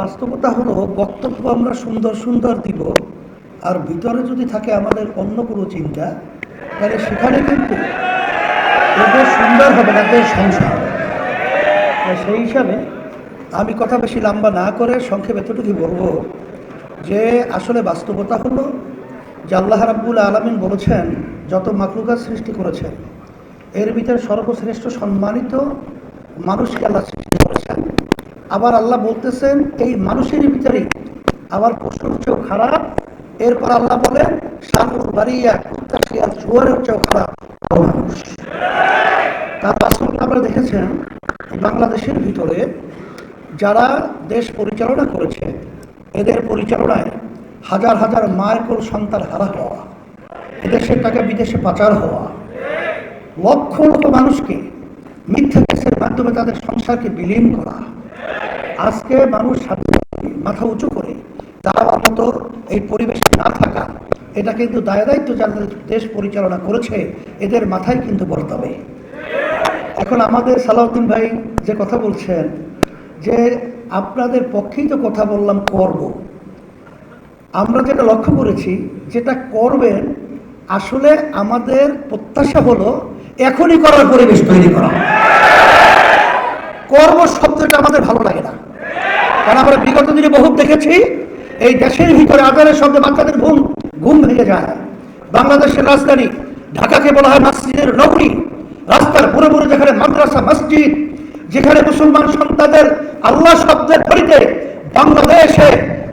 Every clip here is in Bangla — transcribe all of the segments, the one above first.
বাস্তবতা হলো, বক্তব্য আমরা সুন্দর সুন্দর দিব, আর ভিতরে যদি থাকে আমাদের অন্য কোনো চিন্তা, তাহলে সেখানে কিন্তু সুন্দর হবে না, এদের সংসার হবে। সেই হিসাবে আমি কথা বেশি লম্বা না করে সংক্ষেপে এতটুকু বলব যে, আসলে বাস্তবতা হলো যে আল্লাহ রাব্বুল আলমিন বলেছেন, যত মাকলুকা সৃষ্টি করেছেন, এর ভিতরে সর্বশ্রেষ্ঠ সম্মানিত মানুষকে আল্লাহ সৃষ্টি আবার আল্লাহ বলতেছেন, এই মানুষের ভিতরেই আবার পশুর চেয়েও খারাপ? এরপর আল্লাহ বলেন, সাগর বাড়িয়া কুত্তা চেয়েও খারাপ মানুষ। তার বাস্তবতা আমরা দেখেছেন বাংলাদেশের ভিতরে যারা দেশ পরিচালনা করেছে, এদের পরিচালনায় হাজার হাজার মায়ের কোল সন্তান হারা হওয়া এদেশের টাকা বিদেশে পাচার হওয়া লক্ষ লক্ষ মানুষকে মিথ্যা কেসের মাধ্যমে তাদের সংসারকে বিলীন করা আজকে মানুষ মাথা উঁচু করে, তারা মতো এই পরিবেশে না থাকা, এটা কিন্তু দায় দায়িত্ব যাদের দেশ পরিচালনা করেছে, এদের মাথায় কিন্তু বর্তাবে এখন আমাদের সালাউদ্দিন ভাই যে কথা বলছেন, যে আপনাদের পক্ষেই তো কথা বললাম করব। আমরা যেটা লক্ষ্য করেছি, যেটা করবেন, আসলে আমাদের প্রত্যাশা হলো এখনই করার পরিবেশ তৈরি করা। কর্ম শব্দটা আমাদের ভালো লাগে না। কারণ আমরা বিগত দিনে বহুত দেখেছি, এই দেশের ভিতরে আদারের শব্দে বাচ্চাদের ঘুম ঘুম ভেঙে যায়। বাংলাদেশের রাজধানী, ঢাকাকে বলা হয় মসজিদের নগরী। রাস্তার পুরো পুরো যেখানে মাদ্রাসা, মসজিদ, যেখানে মুসলমান সন্তানদের আল্লাহ শব্দের পরিতে বাংলাদেশে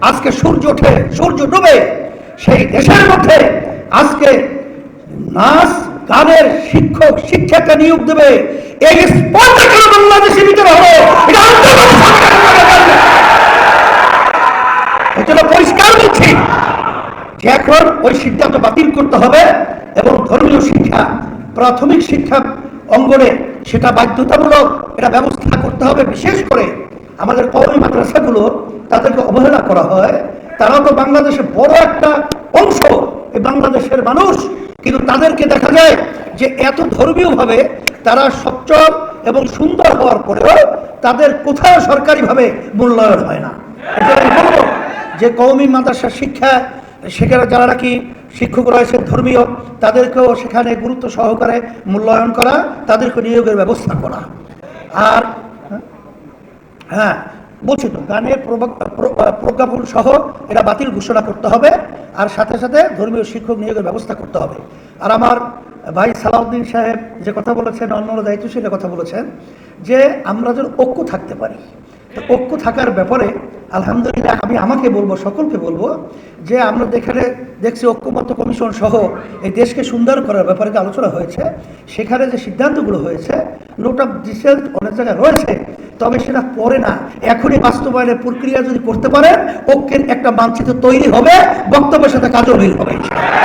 আজকে সূর্য ওঠে, সূর্য ডুবে, সেই দেশের মধ্যে আজকে নাচ গানের শিক্ষক শিক্ষাকে নিয়োগ দেবে। এই স্পর্ধা কেন বাংলাদেশের ভিতরে হবে এজন্য পরিষ্কার বলছি যে এখন ওই সিদ্ধান্ত বাতিল করতে হবে এবং ধর্মীয় শিক্ষা, প্রাথমিক শিক্ষা অঙ্গনে সেটা বাধ্যতামূলক এটা ব্যবস্থা করতে হবে। বিশেষ করে আমাদের কওমি মাদ্রাসাগুলো তাদেরকে অবহেলা করা হয়। তারাও তো বাংলাদেশের বড় একটা অংশ। এই বাংলাদেশের মানুষ কিন্তু তাদেরকে দেখা যায় যে এত ধর্মীয়ভাবে তারা সচ্ছল এবং সুন্দর হওয়ার পরেও তাদের কোথাও সরকারিভাবে মূল্যায়ন হয় না। এটা বলব যে কৌমি মাদ্রাসার শিক্ষা, সেখানে যারা নাকি শিক্ষক রয়েছে ধর্মীয়, তাদেরকেও সেখানে গুরুত্ব সহকারে মূল্যায়ন করা, তাদেরকে নিয়োগের ব্যবস্থা করা। আর হ্যাঁ বলছি তো, গানের প্রজ্ঞাপন সহ এটা বাতিল ঘোষণা করতে হবে। আর সাথে সাথে ধর্মীয় শিক্ষক নিয়োগের ব্যবস্থা করতে হবে। আর আমার ভাই সালাউদ্দিন সাহেব যে কথা বলেছেন অন্যান্য দায়িত্বশীলের কথা বলেছেন, যে আমরা যেন ঐক্য থাকতে পারি। ঐক্য থাকার ব্যাপারে আলহামদুলিল্লাহ আমি আমাকে বলব, সকলকে বলব, যে আমরা যেখানে দেখছি ঐক্যমত্য কমিশন সহ এই দেশকে সুন্দর করার ব্যাপারে যে আলোচনা হয়েছে, সেখানে যে সিদ্ধান্তগুলো হয়েছে, নোট অফ ডিসেন্ট অনেক জায়গায় রয়েছে তবে সেটা পরে না। এখনই বাস্তবায়নের প্রক্রিয়া যদি করতে পারেন ঐক্যের একটা মানচিত্র তৈরি হবে, বক্তব্যের সাথে কাজও মিল হবে।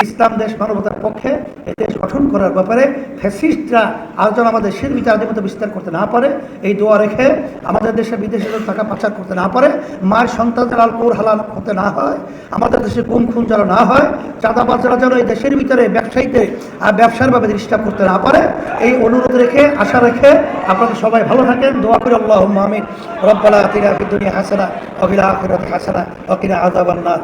ইসলাম দেশ মানবতার পক্ষে গঠন করার ব্যাপারে ফ্যাসিস্টরা আর যেন আমাদের দেশের ভিতরে আধিপত্য বিস্তার করতে না পারে। এই দোয়া রেখে আমাদের দেশে বিদেশে টাকা পাচার করতে না পারে। মায়ের সন্তানদের আলকোর হালাল হতে না হয়। আমাদের দেশে গুম খুন যেন না হয়। চাঁদাবাজরা যেন এই দেশের ভিতরে ব্যবসায়ীতে আর ব্যবসার ভাবে ডিস্টার্ব করতে না পারে। এই অনুরোধ রেখে, আশা রেখে আপনাদের সবাই ভালো থাকেন। দোয়া করে আল্লাহ আমিন। রব্বালা আতিনা দুনিয়া হাসানা ওয়া ফিল হাসানা ওয়া কিনা আযাবান নার।